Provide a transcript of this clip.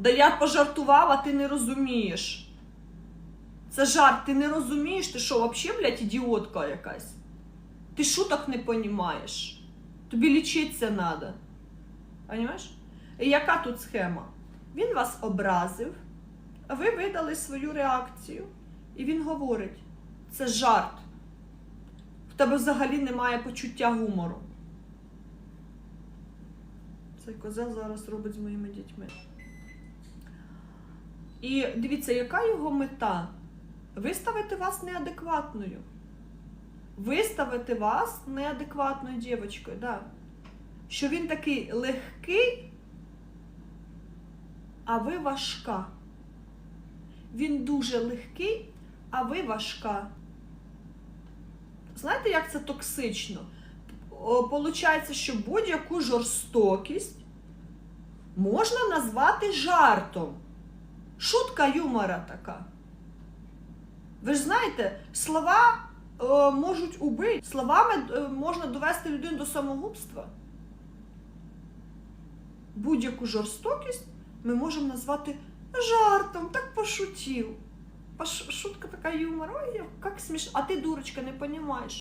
Да я пожартувала, ти не розумієш. Це жарт, ти не розумієш, ти що, взагалі, блядь, ідіотка якась? Ти шуток не понімаєш. Тобі лічитися треба. Понимаєш? І яка тут схема? Він вас образив, а ви видали свою реакцію. І він говорить: це жарт. В тебе взагалі немає почуття гумору. Цей козел зараз робить з моїми дітьми. І дивіться, яка його мета? Виставити вас неадекватною. Виставити вас неадекватною дівчинкою, да. Що він такий легкий, а ви важка. Він дуже легкий, а ви важка. Знаєте, як це токсично? Получається, що будь-яку жорстокість можна назвати жартом. Шутка юмора така. Ви ж знаєте, слова е, можуть убити, словами е, можна довести людину до самогубства. Будь-яку жорстокість ми можемо назвати жартом, так пошутів. Пош- Шутка така юмор, ой, як смішно. А ти, дурочка, не розумієш.